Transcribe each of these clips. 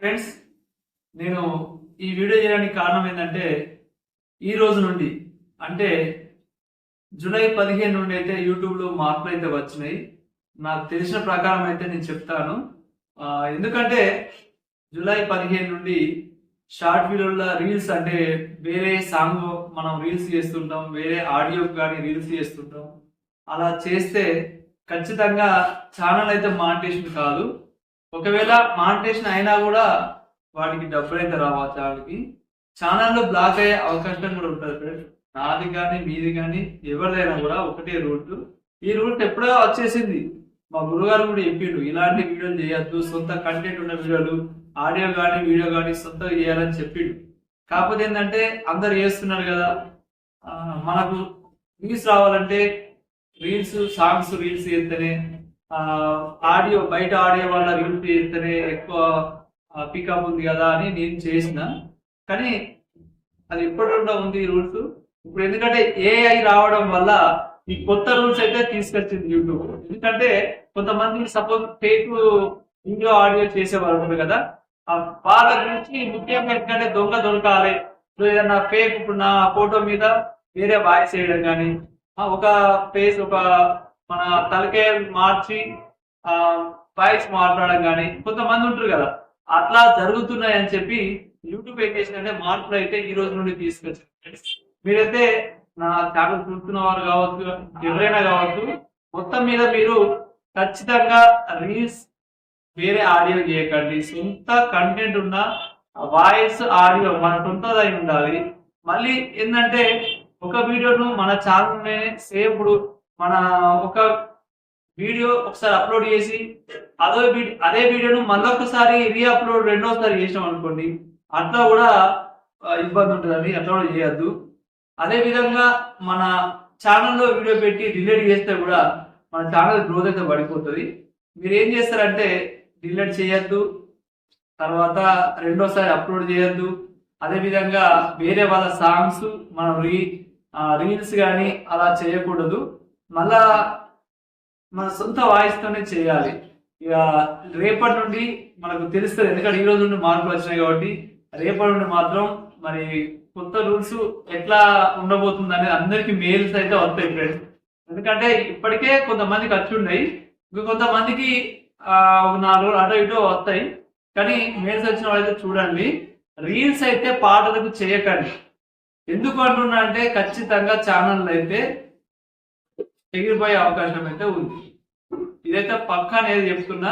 Friends నేను ఈ video చేయడానికి కారణం ఏంటంటే ఈ రోజు నుండి అంటే జూలై పదిహేను నుండి అయితే యూట్యూబ్లో మార్పులు అయితే వచ్చినాయి. నాకు తెలిసిన ప్రకారం అయితే నేను చెప్తాను. ఎందుకంటే జూలై పదిహేను నుండి షార్ట్ వీడియోల రీల్స్ అంటే వేరే సాంగ్ మనం రీల్స్ చేస్తుంటాం వేరే ఆడియో కానీ రీల్స్ చేస్తుంటాం. అలా చేస్తే ఖచ్చితంగా ఛానల్ అయితే మానిటేషన్ కాదు. ఒకవేళ మానిటేషన్ అయినా కూడా వాటికి డబ్బులు అయితే రావచ్చు ఆ ఛానల్లో బ్లాక్ అయ్యే అవకాశం కూడా ఉంటుంది ఫ్రెండ్స్. నాది కానీ మీది కానీ ఎవరిదైనా కూడా ఒకటే రూట్. ఈ రూట్ ఎప్పుడో వచ్చేసింది. మా గురుగారు కూడా చెప్పిండు ఇలాంటి వీడియోలు చేయొద్దు సొంత కంటెంట్ ఉన్న వీడియోలు ఆడియో కానీ వీడియో కానీ సొంతగా చేయాలని చెప్పిండు. కాకపోతే ఏంటంటే అందరు చేస్తున్నారు కదా మనకు వ్యూస్ రావాలంటే రీల్స్ సాంగ్స్ రీల్స్ చేస్తేనే ఆడియో బయట ఆడియో వాళ్ళ యూజ్ చేస్తేనే ఎక్కువ పికప్ ఉంది కదా అని నేను చేసిన. కానీ అది ఎప్పటి ఉంది ఈ రూల్స్. ఇప్పుడు ఎందుకంటే ఏఐ రావడం వల్ల ఈ కొత్త రూల్స్ అయితే తీసుకొచ్చింది యూట్యూబ్ ఎందుకంటే కొంతమంది సపోజ్ ఫేక్ వీడియో ఆడియో చేసేవారు ఉంటారు కదా ఆ వాళ్ళ గురించి ముఖ్యంగా ఎందుకంటే దొంగ దొరకాలి. ఇప్పుడు ఏదైనా ఫేక్ ఇప్పుడు నా ఫోటో మీద వేరే వాయిస్ చేయడం కానీ ఒక ఫేస్ ఒక మన తలకే మార్చి ఆ వాయిస్ మాట్లాడడం కానీ కొంతమంది ఉంటారు కదా అట్లా జరుగుతున్నాయి అని చెప్పి యూట్యూబ్ ఏం చేసిందంటే మార్పులు అయితే ఈ రోజు నుండి తీసుకొచ్చింది. మీరైతే నా ఛానల్ చూస్తున్న వారు కావచ్చు ఎవరైనా కావచ్చు మొత్తం మీద మీరు ఖచ్చితంగా రీల్స్ వేరే ఆడియో చేయకండి. సొంత కంటెంట్ ఉన్న వాయిస్ ఆడియో మన సొంతదై ఉండాలి. మళ్ళీ ఏంటంటే ఒక వీడియోను మన ఛానల్ సేపుడు మన ఒక వీడియో ఒకసారి అప్లోడ్ చేసి అదో వీడియో అదే వీడియోను మళ్ళొకసారి రీ అప్లోడ్ రెండోసారి చేసినాం అనుకోండి అట్లా కూడా ఇబ్బంది ఉంటుందండి అట్లా కూడా చేయొద్దు. అదే విధంగా మన ఛానల్లో వీడియో పెట్టి డిలీట్ చేస్తే కూడా మన ఛానల్ గ్రోత్ అయితే పడిపోతుంది. మీరు ఏం చేస్తారంటే డిలీట్ చేయొద్దు తర్వాత రెండోసారి అప్లోడ్ చేయొద్దు. అదే విధంగా వేరే వాళ్ళ సాంగ్స్ మనం రీ రీల్స్ కానీ అలా చేయకూడదు. మళ్ళా మన సొంత వాయిస్తోనే చేయాలి. ఇక రేపటి నుండి మనకు తెలుస్తుంది ఎందుకంటే ఈ రోజు నుండి మార్పులు వచ్చినాయి కాబట్టి రేపటి నుండి మాత్రం మరి కొత్త రూల్స్ ఎట్లా ఉండబోతుంది అనేది అందరికి మెయిల్స్ అయితే వస్తాయి ఫ్రెండ్స్ ఎందుకంటే ఇప్పటికే కొంతమందికి వచ్చి ఉన్నాయి. ఇంకా కొంతమందికి నాలుగు రోజులు అటో ఇటో వస్తాయి. కానీ మెయిల్స్ వచ్చిన వాళ్ళైతే చూడండి రీల్స్ అయితే పాటలకు చేయకండి. ఎందుకు అంటున్నా అంటే ఖచ్చితంగా ఛానల్ అయితే ఎగిరిపోయే అవకాశం అయితే ఉంది. ఇదైతే పక్కా అనేది చెప్తున్నా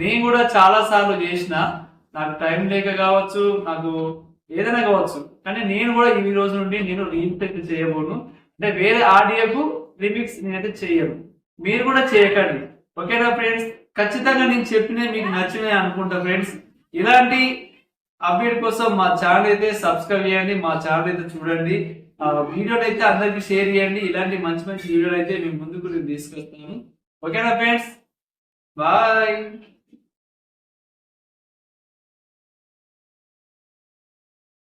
నేను కూడా చాలా సార్లు చేసిన నాకు టైం లేక కావచ్చు నాకు ఏదైనా కావచ్చు కానీ నేను కూడా ఈ రోజు నుండి నేను రీల్స్ చేయబోను. అంటే వేరే ఆడియోకు రిమిక్స్ నేనైతే చేయను. మీరు కూడా చేయకండి. ఓకేనా ఫ్రెండ్స్? ఖచ్చితంగా నేను చెప్పిన మీకు నచ్చినాయి అనుకుంటా ఫ్రెండ్స్. ఇలాంటి అప్డేట్ కోసం మా ఛానల్ అయితే సబ్స్క్రైబ్ చేయండి మా ఛానల్ అయితే చూడండి. వీడియోని అయితే అందరికి షేర్ చేయండి. ఇలాంటి మంచి మంచి వీడియోలు అయితే మేము ముందుకు తీసుకొస్తాము. ఓకేనా ఫ్రెండ్స్? బాయ్.